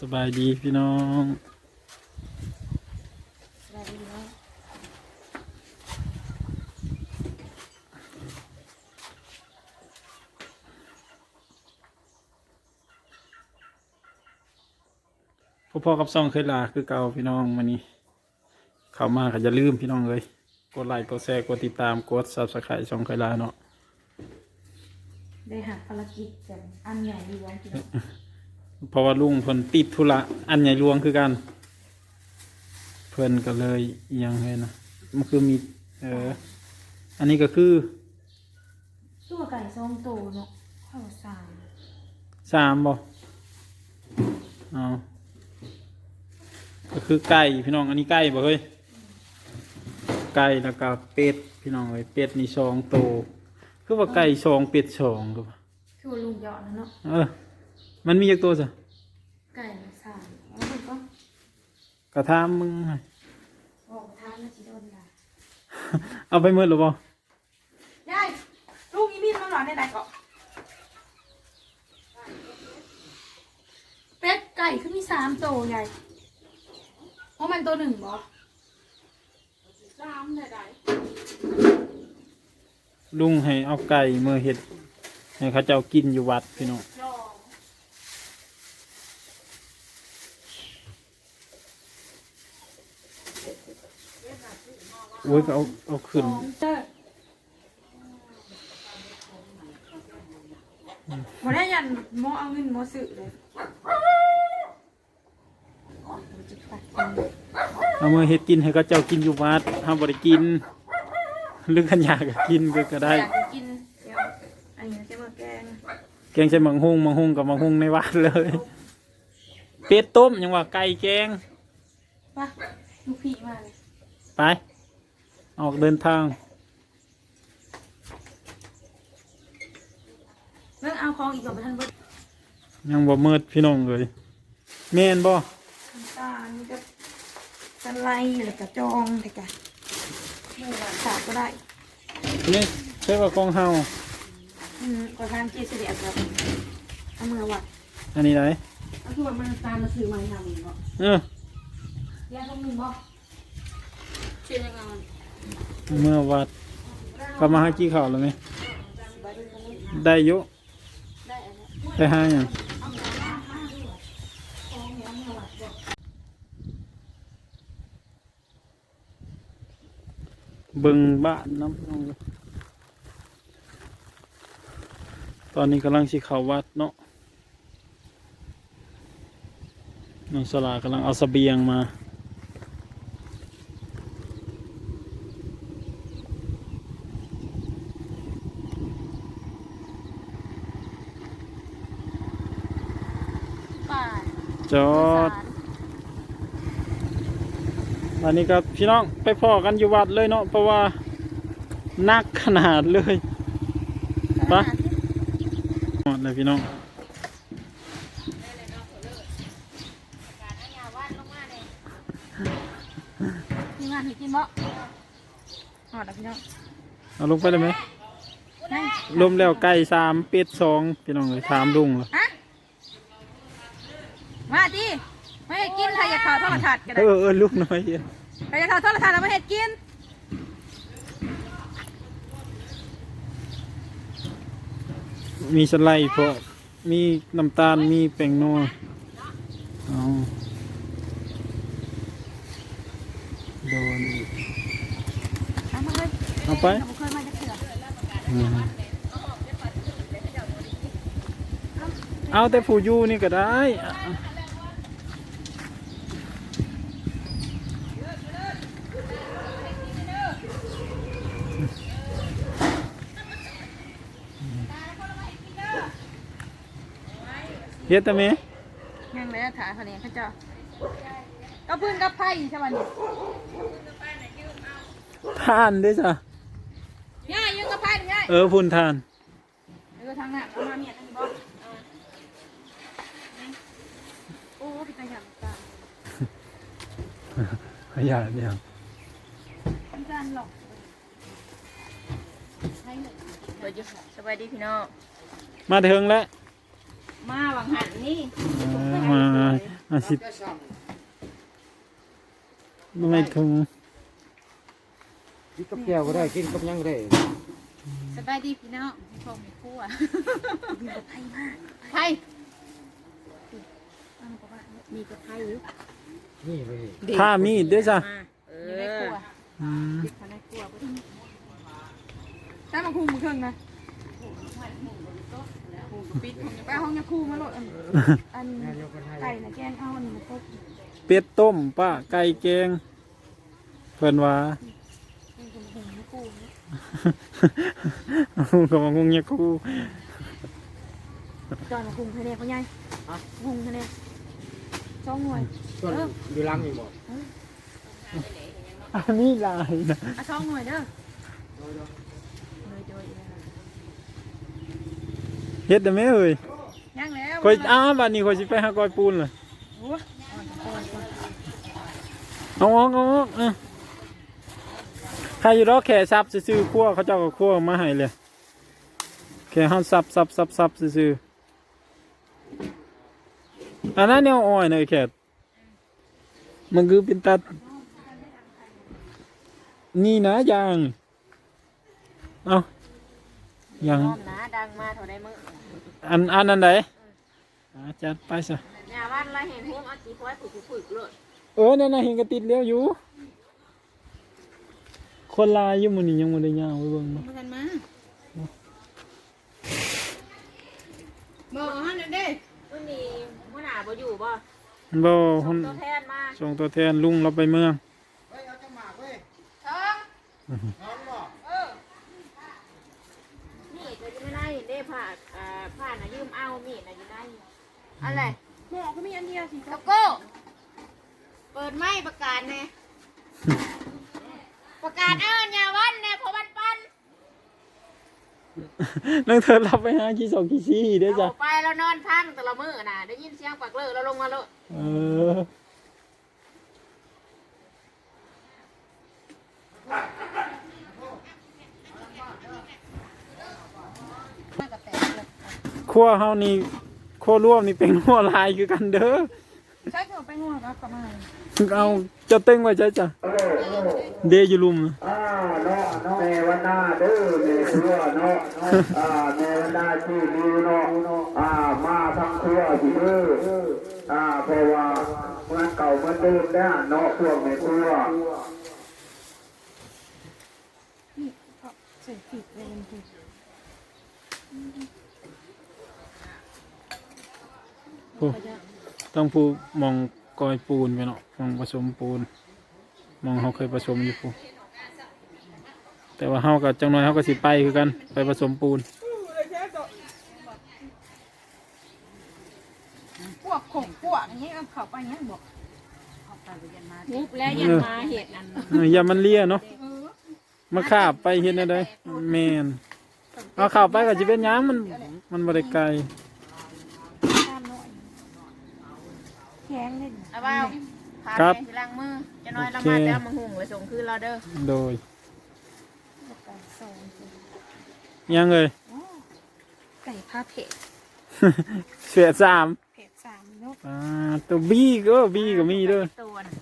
สบายดีพี่น้องสบายดีเนาะพ่อๆกับซองเคยลาคือเก่าพี่น้องวันนี้เข้ามาก็อย่าลืมพี่น้องเลยกดไลค์กดแชร์กดติดตามกดซับสไครต์ช่องเคยลาเนาะได้หาภารกิจกันอันใหญ่ดีวงกิ เพราะว่าลุงเพิ่นติดธุระอันใหญ่หลวงคือกัน เพิ่นก็เลยอิหยังไงนะมันคือมีเอออันนี้ก็คือตัวไก่ทรงโตเนาะข้าวสารสามบ่เอาก็คือไก่พี่น้องอันนี้ไก่บ่เฮ้ยไก่แล้วก็เป็ดพี่น้องเอ้ยเป็ดนี่สองโตวคือว่าไก่สองเป็ดสองก็ว่าคือว่าลุงเหยาะนะเนาะเออมันมีจักตัวซะ ไก่มาสามแล้วมันก็ กระทามมึงให้ออกทานแล้วจิโดนด่าเอาไปหมดหรือบ่ยายลูกอีมีดมันหลอนในไหนเกาะเป็ดไก่คือมีสามโตใหญ่เพราะมันตัวหนึ่งบอสามได้ไดลุงให้เอาไก่มือเห็ดให้เขาเจ้ากินอยู่วัดพี่น้อง องโอ้ยก็เอาเอาขึ้นสองเจ้าหมดได้ยันหมอเอาเงินหมอสื่อเลยเอามือเห็ดกินให้เขาเจ้ากินอยู่วัดห้ามบริกินหรือขันอยากก็กินก็ก็ได้ อยากจะกินเดี๋ยวอันนี้จะมาแกงแกงใส่มังหุงมังหุงกับมังหุงในวัดเลย เป็ดต้มยังว่าไก่แกงป่ะลูกพี่มาเลย ไป ออกเดินทางเรื่องเอาของอีกกับท่านเบิดยังบ่มืดพี่น้องเลยแม่นบ่น้ำตาลนี่ก็สไลด์แล้วก็จองแต่กะไม่หวานขาดก็ได้นี่ใช่ว่าของเฮาอืมก็ทานจีเสียครับเอามือวัดอันนี้ไหนเอาคือว่ามันน้ำตาลมาซื้อมาให้ทำอีกเนาะเออแยกตรงหนึ่งบ่ เชื่อยังไง เมื่อวัดก็มาหากี้ข้าวแล้วไหมได้อยุได้อันนี้ได้ห้าอย่างบิ่งบ้านน้ำนองตอนนี้กำลังสิเขาวัดเนาะน้องสลากำลังเอาเสบียงมา จอดอันนี้ก็พี่น้องไปพ่อกันอยู่วัดเลยเนาะเพราะว่านักขนาดเลยปะหมดเลยพี่น้องมีงานให้กินบ่หอดอะพี่น้องเอาลงไปเลยไหมนั่งรวมแล้วไก่สามเป็ดสองพี่น้องเลยถามลุงเหรอฮะ มาดิไม่ให้กินใครอยากข่าวทอดถัดกันเออเออลูกน้อยเดียวใครอยากข่าวทอดถัดเราไม่เห็ดกินมีสไลด์พอมีน้ำตาลมีแป้งนัวเอาโดนอีกเอามาเลยเอาไปเราเคยมาจะเถื่ออืมเอาแต่ผู้อยู่นี่ก็ได้ เฮ็ดแต่แม่ยังเลยถ่ายเขาเนี่ยเขาเจ้าก็พื้นกับไผ่ใช่ไหมเนี่ยทานเด้อจ้ะย่ายังกับไผ่เนี่ยเออพุ่นทานเออทางนั้นเอามาเนี่ยนั่นบ่โอ้พี่ตาหยาบตาขยะเดียวพี่ตาหลอกให้หนึ่งเดี๋ยวจะสบายดีพี่น้องมาถึงแล้ว มาหวังหันนี่เออมาอาสิไม่ถุงกินกับแก้วก็ได้กินกับหยังก็ได้สบายดีพี่น้องมีพงมีครัวไทยมากไทยมีกระไทยอยู่นี่เลยถ้ามีดเด้วยจ้ะเออในครัวอืมภายในครัวบ่ได้มาคุมมือเครื่องนะ ปิดไปห้องยาคูมาโหลดอันอันแม่ยกกันให้ไก่นะแกงเอาอันนี้มาต้มเป็ดต้มป้าไก่แกงเพิ่นว่าเป็นคนหุงยาคูนะก็มางงเงี้ยกูจอนมาคุมคะแนนเขาใหญ่คุมคะแนนสองหน่วยส่วนอยู่หลังนี่บ่อันนี้ลายนะอะสองหน่วยเด้อ เลยโดย เฮ็ดได้ไหมเอ่ยย่างแล้วคอยอ้าบัดนี้คอยสิไปหากอยปูนเลยโอ้ยเอาออกเอาออกเออใครอยู่รอกแข่ซับซื่อๆคั่วเขาเจ้าก็คั่วมาให้เลยแค่เฮาซับซับซับซับซื่อๆอันนั้นแนวอ้อยเนยแค่มันคือเป็นตัด นี่นะยาง เอายางน้อมนะดังมาเท่าใดมึง อันอันนั้นไหนอ่าจัดไปซะอย่าว่าเราเห็นพวกเอาจีพอยผูกผูกเลยเออนั่นน่ะเห็นกระติดเลี้ยวอยู่ คนลายอยู่หมันนี่ยังไม่ได้ย่างไว้เบิ่งเนาะมากันมาบอกให้หน่อยดิวันนี้หัวหน้าบ่อยู่บ่บ่คนตัวแทนมาส่งตัวแทนลุงเราไปเมืองเฮ้ยเอาจังหมากเว้ยท้อง น้องบ่ มีดก็อยู่ในนั้นเด้ผ้าอ่าผ้า น่ะยืมเอามีดน่ะอยู่ในอะไรหมอก็มีอันเดียวสิคตะรับโก้เปิดไม้ประกาศแน่ประกาศเอิ้นอย่าวันแน่เพราะวันปันนังเธอรับไปหากี่สองกี่สี่เด้อจ้ะเอาไปแล้วนอนพังแต่ละมื้อน่ะได้ยินเสียงปักเลิกแล้วลงมาเลย เออ มากระแตกเลย ขั้วเฮานี่ขั้วร่วมนี่เป็นขั้วลายคือกันเด้อใช่คือไปง่วงครับกลับมาเอาจะเต้งไว้ใช่จ้ะเดอยู่ลุมอ่าเนาะแม่วันหน้าเด้อแม่ครัวเนาะอ่าแม่วันหน้าชื่อนิวเนาะอ่ามาทั้งครัวสิเด้ออ่าเพราะว่าเมื่อเก่าเมื่อเดิมได้อเนาะพวกแม่ครัวใส่ผิดเลยมันผิด โอ้ต้องผู้มองกอยปูนไปเนาะมองผสมปูน มองเขาเคยผสมอยู่ปูแต่ว่าเฮากับจังน้อยเฮาก็สิไปคือกัน ไปผสมปูน พวกขงพวกอย่างนี้เอาเข้าไปอย่างนี้บอกมุกแล้วยันมาเห็ดอันเอออย่ามันเลียเนาะมาขาบไปเห็นอะไรแมนเอาข่าวไปก็จะเป็นหยังมันมันบริไกล ตามหน่อยแข็ง เลยเอาเปล่าพาครับ ไปสิล้างมือจะน้อยละโอเคมาแล้วมาหุงไปส่งคืนเราเด้อโดยไก่สองสิยังเลย ไก่ผ้าเผ็ดเสียสามเผ็ดสามนกอ่าตัวบี้ก็บี้ก็มีเด้อตัวน่ะ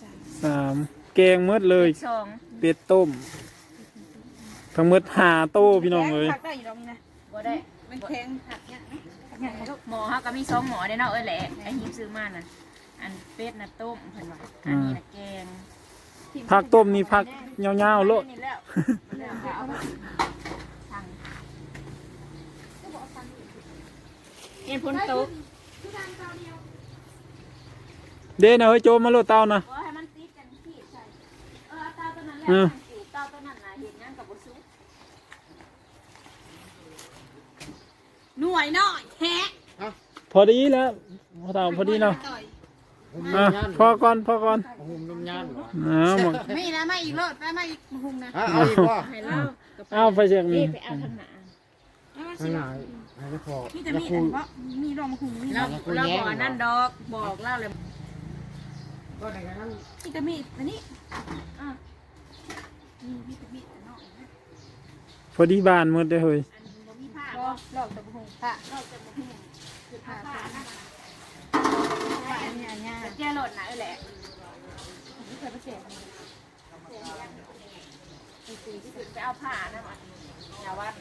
สามสามแกงหมดเลย สองเป็ดต้ม ทั้งหมดหาโต้พี่น้องเลยผักได้อยู่ตรงนี้นะบ่ได้มันแข็งผักเนี่ยผักเนี่ยนะลูกหมอเขาก็มีสองหมอได้เนาะเอ้ยแหละไอ้หิมซื้อมาน่ะ อันเป็ดน่ะต้มเพิ่นว่าอันนี้น่ะแกงผักต้มนี่ผักเงาวๆโลด นี่แล้วแล้วก็เอาสั่งเห็นพ้นตกเด้นะเฮ้ยโจมมาโลดเตานะว่าให้มันติดกันที่ใส่เออเอาเตาตัวนั้นแหละเออมันสิเตาตัวนั้นน่ะเห็นยังกับบ่ซุกหน่วยน้อยแฮะพอดีแล้วพอเตาพอดีเนาะหุ่มอะน้ำยานพอก่อนพอก่อนหุ่มน้ำยานบ่อ้าวหมดไม่นะไม่อีกรถไปไม่อีกมาหุงนะอะเอาอีกบ่ให้เล่ากับอ้าวไปเชียงนี่นี่ไปเอาทางหน้าข้างหน้าให้ได้พอมีแต่แล้วมีครูอันว่ามีรองมาหุงมีเราเราบอกอันนั่นดอกบอกเล่าเลยก็ในนั้นมีแต่มีอันนี้อะมีมีแต่มีแต่นอกนะพอดีบานหมดเลยเฮ้ยบ่มีผ้าก็หลอกแต่หุงค่ะเราจะบ่ฮู้คือผ้าผ้าอั นนี้อันดนะเอ้ยแหละไม่เคยไปเสียไปเอาผ้านะมาอย่าวัด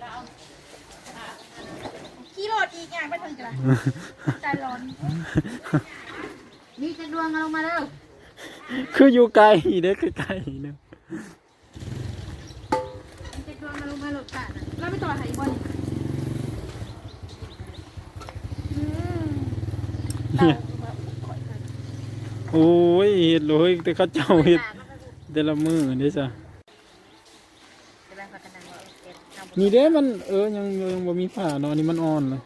แล้วเอาขี้โรดอีกอย่างไปทางจ้ะใจร้อนนี่จะดวงเอาลงมาแล้วคืออยู่ไกลเด้อไกลๆเด้อจะดวงมาลงมาหลดกันแล้วไม่ต่อหายบอลอืมเต่าแบบข่อยกัน โอ้ยเฮ็ดเลยแต่เขาเจ้าเฮ็ดแต่ละมื้อนี่จ้ะจะแบ่งพักกันนั่งว่าเอ็ดเอาบ่นี่เด้มันเออยังยังบ่มีผ้าเนาะอันนี่มันอ่อนเลย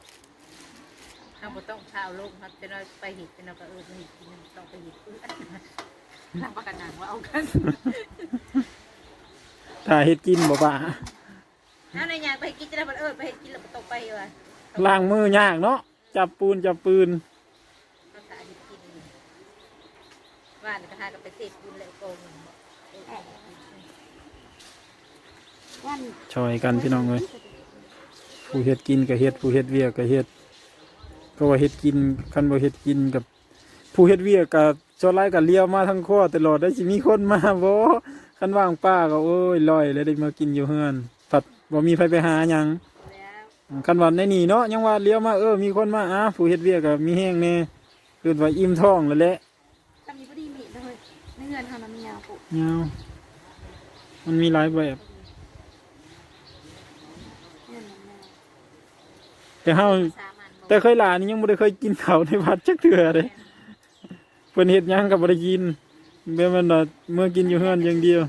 เอาบ่ต้องข้าวลงครับจะเราไปหิดจะเราก็เออไปหิดกินน้ำต้องไปหิดอื้อนั่งพักกันนั่งว่าเอากันถ้าเฮ็ดกินบ่ป่าเอาในยางไปกินจะได้บ่เออไปเฮ็ดกินแล้วบ่ต้องไปว่ะล้างมือยากเนาะจับปูนจับปืน เอาสาหิดกิน ว่านี่ก็หากันไปเทศบุญแล้วโกงวันช่วยกันพี่น้องเอ้ยผู้เฮ็ดกินก็เฮ็ดผู้เฮ็ดเวียกก็เฮ็ดก็ว่าเฮ็ดกินคันบ่เฮ็ดกินกับ ผู้เฮ็ดเวียกก็ชดไล่ก็เลี้ยวมาทั้งครัวตลอดได้สิมีคนมาบ่คันว่างป้าก็โอ้ยลอยแล้วได้มากินอยู่เฮือนผัดบ่มีไผไปหาหยังแล้วคันว่าในนี่เนาะยังว่าเลี้ยวมาเออมีคนมาอ้าผู้เฮ็ดเวียกก็มีแห้งแน่คือว่าอิ่มท้องแล้วแหละ ทำนี้พอดีมีเลยในเงินทำ น้ำยามันมีหลายแบบ แต่เฮาแต่เคยหลานี่ยังบ่ได้เคยกินข้าในวัดจักเทื่อเลยเพิ่นเฮ็ดหยังก็บ่ได้กินแม่นมันเมื่อกินอยู่เฮือนอย่างเดียว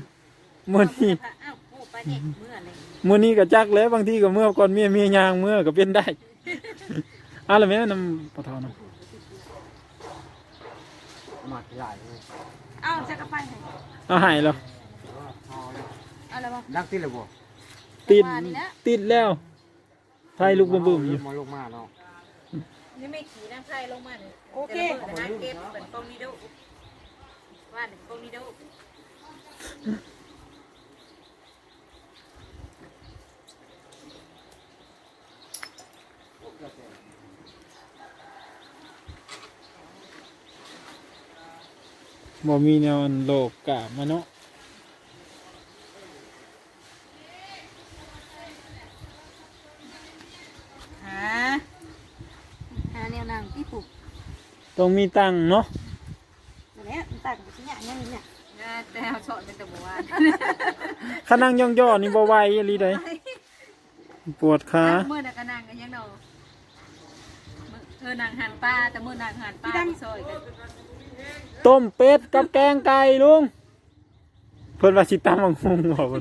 มื้อนี้เนี่ยเมื่ออะไรมื้อนี้ก็จักแล้วบางทีก็เมื่อก่อนเมียเมียย่างเมื่อก็เป็นได้อะแล้วแม่นำปะทอนะหมัดใหญ่เลยเอ้าจะกระไปไหน เอาหายแล้วพอแล้วอะไรวะดักติดเลยบ่ติดว่านี่นะติดแล้วไฟลุกบึ้มๆอยู่มาลงมาเนาะนี่ไม่ขี่น้ำไผ่ลงมาเนี่ยโอเคแต่ละมื้อนะเก็บเป็นปองนิโดว่าเป็นปองนิโด บ่มีแนวอันโลกกะมาเนาะฮะหาแนวนางที่ปลูกต้องมีตังค์เนาะแบบนี้มันต่างกับชิ้นอย่างนี้เนี่ยแต่เอาชอนเป็นตะบัวขานั่งย่อๆนี่บ่ไหวอีหลีใดปวดขาเมื่อนักนางกันยังเนาะเธอนางหันป้าแต่เมื่อนางหันป้าที่ซอยกัน ต้มเป็ดกับแกงไก่ลุงเพิ่นว่าสิตำบักหุ่งบ่เพิ่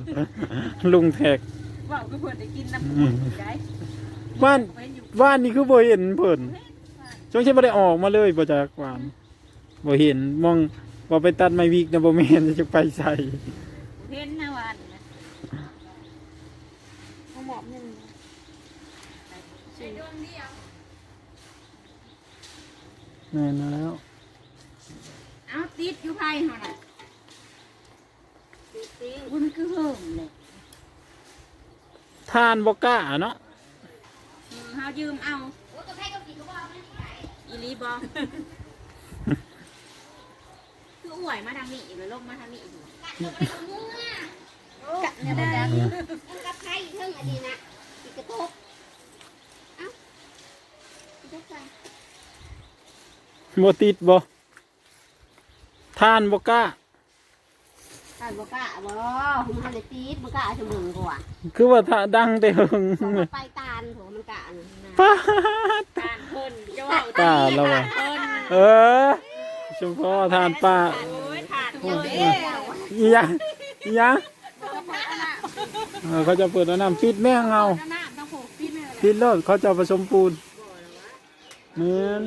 นลุงแทกว่าก็เพื่อนได้กินน้ำมันใจว่านเพื่อนอยู่ว่านนี่คือบ่เห็นเพิ่นช่วงเช้าบ่ได้ออกมาเลยบ่จากว่านบ่เห็นมองว่าไปตัดไม้วิกนะบ่แม่นจะไปใส่เห็นนะวันนะเอาหมอบหนึ่งแม่นแล้ว เอาติดอยู่ไพ่เขาน่ะติดติดมันคือเหิมเลยทานบ่กล้าเนาะเฮายืมเอาอีลีบอ คืออวยมาทางนี้อีกเลยลงมาทางนี้อีกกะเนี่ยได้กับใครเรื่องอันนี้นะอีกกระทบเอ้าอีกกระทบบ่ติดบ่ ทานบ่กล้าท่านบอกกะบ่ผมทำเลยตีดบอกกะจะมึงกว่าคือว่าถ้าดังแต่หึงผมมาไปตาลผมมันกะนะป้าดการคนจะว่าป้าเราอะคนเออเฉพาะทานป้าโอ้ยขาดเยอะอีหยังอีหยังเออเขาจะเปิดเอาน้ำปิดแม่งเอาหน้าต้องผูกพี่แม่ปิดแล้วเขาจะเอาผสมปูนเหมือน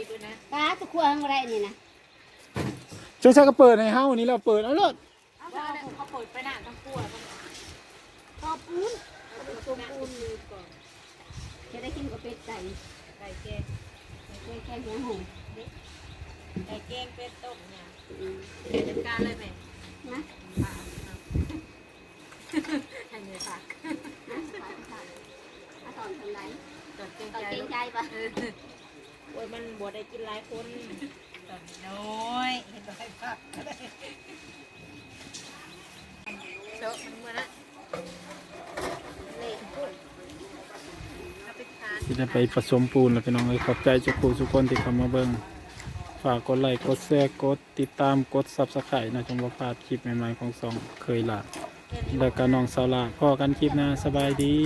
ตกใจด้วยนะกะตะควงอะไรนี่นะช่วงเช้าก็เปิดในเฮ้านี่เราเปิดเอาเลยเอาเถอะเขาเปิดไปหน้าทั้งตัวพอปูนผสมปูนจะได้กินกับเป็ดไก่ไก่แกงไก่แค่เหียงหงไก่แกงเป็ดต้มเนี่ยจัดการเลยไหมนะให้เนื้อปากนะอาสอนทำไรตอนเกรงตอนใจเกรงใจปะเออโอ้อ้ยมันบ่ได้กินหลายคนตอนน้อยเห็นบ่ให้พักเจาะมันเมื่อนะเล่นพูดเอาไปทานที่ได้ไปผสมปูนแล้วพี่น้องเอ้ยขอบใจทุกผู้ทุกคนที่เข้ามาเบิ่งฝากกดไลค์กดแชร์กดติดตามกดซับสไครต์นะจงบ่พลาดคลิปใหม่ๆของสองเคยหลาแล้วก็น้องสาวหลาพ่อกันคลิปหน้าสบายดี